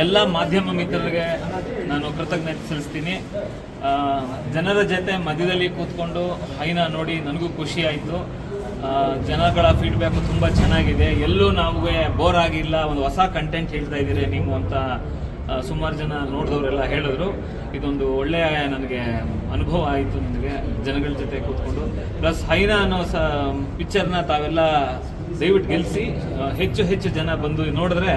ಎಲ್ಲ ಮಾಧ್ಯಮ ಮಿತ್ರರಿಗೆ ನಾನು ಕೃತಜ್ಞತೆ ಸಲ್ಲಿಸ್ತೀನಿ. ಜನರ ಜೊತೆ ಮಧ್ಯದಲ್ಲಿ ಕೂತ್ಕೊಂಡು ಹೈನ ನೋಡಿ ನನಗೂ ಖುಷಿ ಆಯಿತು. ಜನಗಳ ಫೀಡ್ಬ್ಯಾಕು ತುಂಬ ಚೆನ್ನಾಗಿದೆ. ಎಲ್ಲೂ ನಮಗೆ ಬೋರ್ ಆಗಿಲ್ಲ. ಒಂದು ಹೊಸ ಕಂಟೆಂಟ್ ಹೇಳ್ತಾ ಇದ್ದೀರಿ ನೀವು ಅಂತ ಸುಮಾರು ಜನ ನೋಡಿದವರೆಲ್ಲ ಹೇಳಿದ್ರು. ಇದೊಂದು ಒಳ್ಳೆಯ ನನಗೆ ಅನುಭವ ಆಯಿತು ನನಗೆ ಜನಗಳ ಜೊತೆ ಕೂತ್ಕೊಂಡು. ಪ್ಲಸ್ ಹೈನ ಅನ್ನೋ ಸ ಪಿಕ್ಚರ್ನ ತಾವೆಲ್ಲ ದಯವಿಟ್ಟು ಗೆಲ್ಲಿಸಿ ಹೆಚ್ಚು ಹೆಚ್ಚು ಜನ ಬಂದು ನೋಡಿದ್ರೆ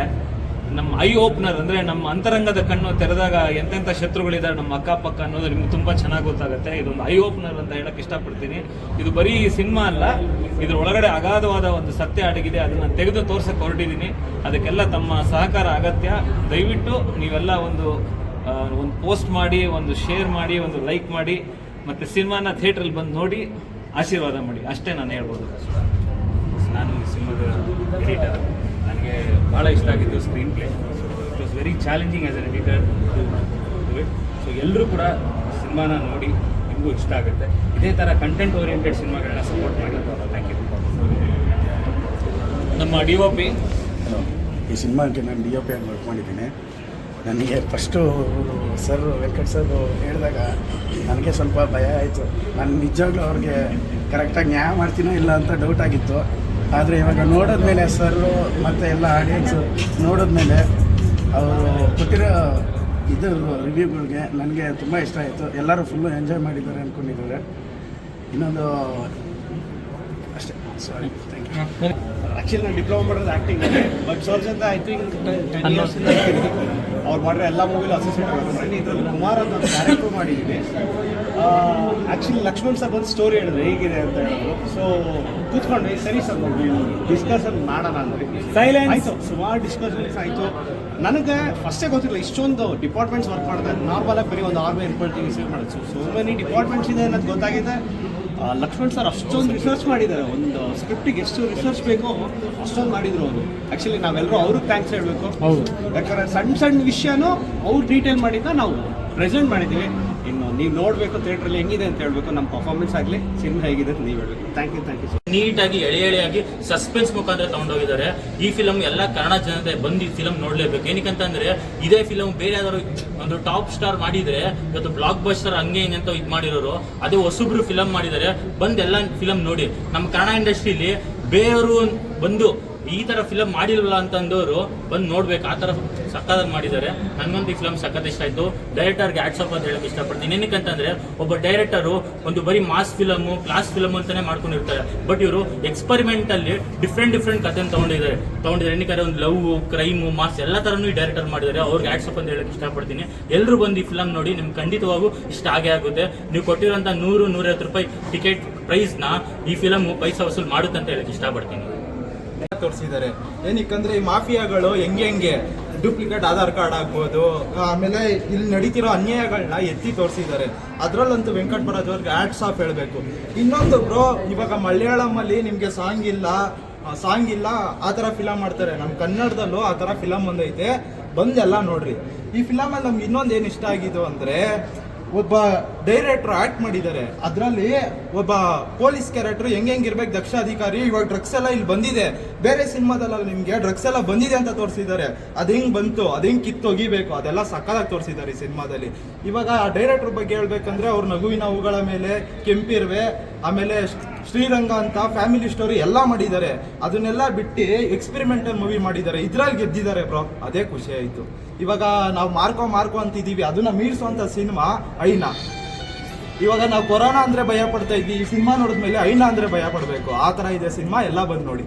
ನಮ್ಮ ಐ ಓಪನರ್ ಅಂದ್ರೆ ನಮ್ಮ ಅಂತರಂಗದ ಕಣ್ಣು ತೆರೆದಾಗ ಎಂತೆಂಥ ಶತ್ರುಗಳಿದ್ದಾರೆ ನಮ್ಮ ಅಕ್ಕಪಕ್ಕ ಅನ್ನೋದು ನಿಮ್ಗೆ ತುಂಬಾ ಚೆನ್ನಾಗಿ ಗೊತ್ತಾಗುತ್ತೆ. ಇದೊಂದು ಐ ಓಪನರ್ ಅಂತ ಹೇಳಕ್ ಇಷ್ಟಪಡ್ತೀನಿ. ಇದು ಬರೀ ಸಿನಿಮಾ ಅಲ್ಲ, ಇದ್ರ ಒಳಗಡೆ ಅಗಾಧವಾದ ಒಂದು ಸತ್ಯ ಅಡಗಿದೆ, ಅದನ್ನ ತೆಗೆದು ತೋರ್ಸಕ್ ಹೊರಟಿದ್ದೀನಿ ಅದಕ್ಕೆಲ್ಲ ತಮ್ಮ ಸಹಕಾರ ಅಗತ್ಯ. ದಯವಿಟ್ಟು ನೀವೆಲ್ಲ ಒಂದು ಒಂದು ಪೋಸ್ಟ್ ಮಾಡಿ, ಒಂದು ಶೇರ್ ಮಾಡಿ, ಒಂದು ಲೈಕ್ ಮಾಡಿ, ಮತ್ತೆ ಸಿನಿಮಾನ ಥಿಯೇಟ್ರಲ್ಲಿ ಬಂದು ನೋಡಿ ಆಶೀರ್ವಾದ ಮಾಡಿ. ಅಷ್ಟೇ ನಾನು ಹೇಳ್ಬೋದು. ನಾನು ಸಿನಿಮಾದ ಎಡಿಟರ್ ಭಾಳ ಇಷ್ಟ ಆಗಿದ್ದು screen play it was very challenging as an editor to do it so ಎಲ್ಲರೂ ಕೂಡ ಸಿನಿಮಾನ ನೋಡಿ ನಿಮಗೂ ಇಷ್ಟ ಆಗುತ್ತೆ. ಇದೇ ಥರ ಕಂಟೆಂಟ್ ಓರಿಯೆಂಟೆಡ್ ಸಿನಿಮಾಗಳನ್ನ ಸಪೋರ್ಟ್ ಮಾಡಿ ಥ್ಯಾಂಕ್ ಯು ನಮ್ಮ ಡಿ ಒ ಪಿ ಈ ಸಿನಿಮಾಕ್ಕೆ ನಾನು ಡಿ ಒ ಪಿ ಆಗಿ ವರ್ಕ್ ಮಾಡಿದ್ದೀನಿ. ನನಗೆ ಫಸ್ಟು ಸರ್ ವೆಂಕಟ್ ಸರ್ ಹೇಳಿದಾಗ ನನಗೆ ಸ್ವಲ್ಪ ಭಯ ಆಯಿತು. ನಾನು ನಿಜವಾಗ್ಲೂ ಅವ್ರಿಗೆ ಕರೆಕ್ಟಾಗಿ ನ್ಯಾಯ ಮಾಡ್ತೀನೋ ಇಲ್ಲ ಅಂತ ಡೌಟ್ ಆಗಿತ್ತು. ಆದರೆ ಇವಾಗ ನೋಡಿದ್ಮೇಲೆ ಸರ್ ಮತ್ತು ಎಲ್ಲ ಆಡಿಯನ್ಸು ನೋಡಿದ್ಮೇಲೆ ಅವರು ಕೊಟ್ಟಿರೋ ಇದು ರಿವ್ಯೂಗಳಿಗೆ ನನಗೆ ತುಂಬ ಇಷ್ಟ ಆಯಿತು. ಎಲ್ಲರೂ ಫುಲ್ಲು ಎಂಜಾಯ್ ಮಾಡಿದ್ದಾರೆ ಅಂದ್ಕೊಂಡಿದ್ದಾರೆ ಇನ್ನೊಂದು ಅಷ್ಟೇ. ಸಾರಿ ಥ್ಯಾಂಕ್ ಯು ಆಕ್ಚುಲಿ ನಾನು ಡಿಪ್ಲೊಮಾ ಮಾಡೋದು ಆ್ಯಕ್ಟಿಂಗ್ ಬಟ್ ಸರ್ಜ್ ಅಂತ ಐ ಥಿಂಕ್ ಟೆನ್ ಇಯರ್ಸ್ ಅವ್ರು ಮಾಡಿರೋ ಎಲ್ಲ ಮೂವಿಲಿ ಅಸೋಸಿಯೇಟ್ ಮಾಡ್ತೀನಿ ಇದರಲ್ಲಿ ಕುಮಾರ್ ಅಂತ ಕ್ಯಾರೆಕ್ಟರ್ ಮಾಡಿದ್ದೀನಿ. ಆ್ಯಕ್ಚುಲಿ ಲಕ್ಷ್ಮಣ್ ಸರ್ ಒಂದು ಸ್ಟೋರಿ ಹೇಳಿದ್ರು ಹೇಗಿದೆ ಅಂತ ಹೇಳಿದ್ರು. ಸೊ ಕೂತ್ಕೊಂಡ್ವಿ ಸರಿ ಸರ್ ಡಿಸ್ಕಷನ್ ಮಾಡೋಣ ಅಂದ್ರೆ ಸೈಲೆನ್ಸ್ ಆಯಿತು ಸುಮಾರು ಡಿಸ್ಕಷನ್ಸ್ ಆಯಿತು. ನನಗೆ ಫಸ್ಟೇ ಗೊತ್ತಿಲ್ಲ ಇಷ್ಟೊಂದು ಡಿಪಾರ್ಟ್ಮೆಂಟ್ಸ್ ವರ್ಕ್ ಮಾಡಿದೆ ನಾರ್ಮಲ್ ಆಗಿ ಬರೀ ಒಂದು ಆರ್ಮಿ ರಿಪೋರ್ಟಿಂಗ್ ಸೇವ್ ಮಾಡೋದು ಸೊ ಸೋ ಮೆನಿ ಡಿಪಾರ್ಟ್ಮೆಂಟ್ಸ್ ಇದೆ ಅನ್ನೋದು ಗೊತ್ತಾಗಿದೆ. ಲಕ್ಷ್ಮಣ್ ಸರ್ ಅಷ್ಟೊಂದು ರಿಸರ್ಚ್ ಮಾಡಿದ್ದಾರೆ. ಒಂದು ಸ್ಕ್ರಿಪ್ಟಿಗೆ ಎಷ್ಟು ರಿಸರ್ಚ್ ಬೇಕೋ ಅಷ್ಟೊಂದು ಮಾಡಿದ್ರು ಅವರು. ಆ್ಯಕ್ಚುಲಿ ನಾವೆಲ್ಲರೂ ಅವ್ರಿಗೆ ಥ್ಯಾಂಕ್ಸ್ ಹೇಳಬೇಕು. ಯಾಕಂದ್ರೆ ಸಣ್ಣ ಸಣ್ಣ ವಿಷಯನೂ ಅವ್ರು ಡೀಟೇಲ್ ಮಾಡಿದ್ದ ನಾವು ಪ್ರೆಸೆಂಟ್ ಮಾಡಿದ್ದೀವಿ. ನೀವು ನೋಡಬೇಕು ಥಿಯೇಟ್ರಲ್ಲಿ ಹೆಂಗಿದೆ ಅಂತ ಹೇಳ್ಬೇಕು, ನಮ್ಮ ಪರ್ಫಾರ್ಮೆನ್ಸ್ ಆಗಲಿ, ಸಿನಿಮಾ ಹೇಗಿದೆ ಅಂತ ನೀವು ಹೇಳಬೇಕು. ಥ್ಯಾಂಕ್ ಯು ಥ್ಯಾಂಕ್ ಯು ನೀಟಾಗಿ ಎಳೆ ಎಳೆಯಾಗಿ ಸಸ್ಪೆನ್ಸ್ ಮುಖಾಂತರ ತಗೊಂಡೋಗಿದ್ದಾರೆ. ಈ ಫಿಲಮ್ ಎಲ್ಲ ಕನ್ನಡ ಜನತೆ ಬಂದು ಈ ಫಿಲಮ್ ನೋಡ್ಲೇಬೇಕು. ಏನಕ್ಕಂತಂದ್ರೆ ಇದೇ ಫಿಲಮ್ ಬೇರೆ ಯಾವ್ದಾದ್ರು ಒಂದು ಟಾಪ್ ಸ್ಟಾರ್ ಮಾಡಿದ್ರೆ, ಇವತ್ತು ಬ್ಲಾಕ್ ಬಸ್ಟರ್ ಹಂಗೆ ಹಿಂಗೆ ಅಂತ ಇದು ಮಾಡಿರೋರು, ಅದೇ ಹೊಸಬ್ರು ಫಿಲಮ್ ಮಾಡಿದ್ದಾರೆ, ಬಂದು ಎಲ್ಲ ಫಿಲಮ್ ನೋಡಿ. ನಮ್ಮ ಕನ್ನಡ ಇಂಡಸ್ಟ್ರಿಲಿ ಬೇರೆಯವರು ಬಂದು ಈ ತರ ಫಿಲಮ್ ಮಾಡಿಲ್ವಲ್ಲ ಅಂತಂದವರು ಬಂದು ನೋಡ್ಬೇಕು. ಆ ತರ ಸಕ್ಕತ್ತಾಗಿ ಮಾಡಿದ್ದಾರೆ. ನನ್ಗಂತೂ ಈ ಫಿಲಮ್ ಸಖತ್ ಇಷ್ಟ ಆಯ್ತು. ಡೈರೆಕ್ಟರ್ಗೆ ಆಟ್ಸಪ್ ಅಂತ ಹೇಳಕ್ ಇಷ್ಟಪಡ್ತೀನಿ. ಏನಕ್ಕಂತಂದ್ರೆ ಒಬ್ಬ ಡೈರೆಕ್ಟರು ಒಂದು ಬರೀ ಮಾಸ್ ಫಿಲಮ್ ಕ್ಲಾಸ್ ಫಿಲಮ್ ಅಂತಾನೆ ಮಾಡ್ಕೊಂಡಿರ್ತಾರೆ. ಬಟ್ ಇವರು ಎಕ್ಸ್ಪರಿಮೆಂಟ್ ಅಲ್ಲಿ ಡಿಫ್ರೆಂಟ್ ಡಿಫ್ರೆಂಟ್ ಕಥೆ ತಗೊಂಡಿದ್ದಾರೆ. ತಗೊಂಡಿದ್ದಾರೆ. ಏನಕ್ಕೆ ಒಂದು ಲವ್ ಕ್ರೈಮು ಮಾಸ್ ಎಲ್ಲ ತರನು ಈ ಡೈರೆಕ್ಟರ್ ಮಾಡಿದ್ದಾರೆ. ಅವ್ರಿಗೆ ಆಟ್ಸಪ್ ಅಂತ ಹೇಳಕ್ ಇಷ್ಟಪಡ್ತೀನಿ. ಎಲ್ಲರೂ ಬಂದು ಈ ಫಿಲಮ್ ನೋಡಿ, ನಿಮ್ಗೆ ಖಂಡಿತವಾಗೂ ಇಷ್ಟ ಆಗೇ ಆಗುತ್ತೆ. ನೀವು ಕೊಟ್ಟಿರೋಂಥ ನೂರು, ನೂರೈವತ್ತು ರೂಪಾಯಿ ಟಿಕೆಟ್ ಪ್ರೈಸ್ನ ಈ ಫಿಲಮ್ ಪೈಸಾ ವಸೂಲು ಮಾಡುತ್ತೆ ಅಂತ ಹೇಳಕ್ ಇಷ್ಟಪಡ್ತೀನಿ. ತೋರಿಸಿದ್ದಾರೆ. ಏನಕ್ಕಂದ್ರೆ ಈ ಮಾಫಿಯಾಗಳು ಹೆಂಗೆ ಹೆಂಗೆ? ಡೂಪ್ಲಿಕೇಟ್ ಆಧಾರ್ ಕಾರ್ಡ್ ಆಗ್ಬೋದು, ಆಮೇಲೆ ಇಲ್ಲಿ ನಡೀತಿರೋ ಅನ್ಯಾಯಗಳನ್ನ ಎತ್ತಿ ತೋರಿಸಿದ್ದಾರೆ. ಅದರಲ್ಲಂತೂ ವೆಂಕಟ್ ಬರಾಜ್ ಅವ್ರಿಗೆ ಆಡ್ಸ್ ಆಫ್ ಹೇಳಬೇಕು. ಇನ್ನೊಂದು ಬ್ರೋ ಇವಾಗ ಮಲಯಾಳಮಲ್ಲಿ ನಿಮಗೆ ಸಾಂಗ್ ಇಲ್ಲ ಸಾಂಗ್ ಇಲ್ಲ, ಆ ಥರ ಫಿಲಮ್ ಮಾಡ್ತಾರೆ. ನಮ್ಮ ಕನ್ನಡದಲ್ಲೂ ಆ ಥರ ಫಿಲಮ್ ಒಂದೈತೆ. ಬಂದೆಲ್ಲ ನೋಡ್ರಿ. ಈ ಫಿಲಮಲ್ಲಿ ನಮ್ಗೆ ಇನ್ನೊಂದು ಏನು ಇಷ್ಟ ಆಗಿದ್ದು ಅಂದರೆ ಒಬ್ಬ ಡೈರೆಕ್ಟರ್ ಆಕ್ಟ್ ಮಾಡಿದ್ದಾರೆ. ಅದರಲ್ಲಿ ಒಬ್ಬ ಪೊಲೀಸ್ ಕ್ಯಾರೆಕ್ಟರ್ ಹೆಂಗೆ ಹೆಂಗಿರ್ಬೇಕು ದಕ್ಷ ಅಧಿಕಾರಿ ಇವಾಗ ಡ್ರಗ್ಸ್ ಎಲ್ಲ ಇಲ್ಲಿ ಬಂದಿದೆ. ಬೇರೆ ಸಿನಿಮಾದಲ್ಲ ನಿಮಗೆ ಡ್ರಗ್ಸ್ ಎಲ್ಲ ಬಂದಿದೆ ಅಂತ ತೋರಿಸಿದ್ದಾರೆ. ಅದು ಹೆಂಗೆ ಬಂತು, ಅದು ಹೆಂಗೆ ಕಿತ್ತೊಗಿಬೇಕು ಅದೆಲ್ಲ ಸಕ್ಕದಾಗಿ ತೋರಿಸಿದ್ದಾರೆ ಈ ಸಿನಿಮಾದಲ್ಲಿ. ಇವಾಗ ಆ ಡೈರೆಕ್ಟರ್ ಬಗ್ಗೆ ಹೇಳ್ಬೇಕಂದ್ರೆ ಅವ್ರ ನಗುವಿನ ಹೂಗಳ ಮೇಲೆ ಕೆಂಪಿರ್ವೆ ಆಮೇಲೆ ಶ್ರೀರಂಗ ಅಂತ ಫ್ಯಾಮಿಲಿ ಸ್ಟೋರಿ ಎಲ್ಲ ಮಾಡಿದ್ದಾರೆ. ಅದನ್ನೆಲ್ಲ ಬಿಟ್ಟು ಎಕ್ಸ್ಪೆರಿಮೆಂಟಲ್ ಮೂವಿ ಮಾಡಿದ್ದಾರೆ. ಇದ್ರಲ್ಲಿ ಗೆದ್ದಿದ್ದಾರೆ ಬ್ರೋ ಅದೇ ಖುಷಿ ಆಯಿತು. ಇವಾಗ ನಾವು ಮಾರ್ಕೋ ಮಾರ್ಕೋ ಅಂತಿದ್ದೀವಿ. ಅದನ್ನ ಮೀರಿಸುವಂಥ ಸಿನಿಮಾ ಐನಾ. ಇವಾಗ ನಾವು ಕೊರೋನಾ ಅಂದರೆ ಭಯ ಪಡ್ತಾ ಇದ್ವಿ. ಈ ಸಿನಿಮಾ ನೋಡಿದ್ಮೇಲೆ ಐನಾ ಅಂದರೆ ಭಯ ಪಡಬೇಕು. ಆ ಥರ ಇದೆ ಸಿನಿಮಾ ಎಲ್ಲ ಬಂದು ನೋಡಿ.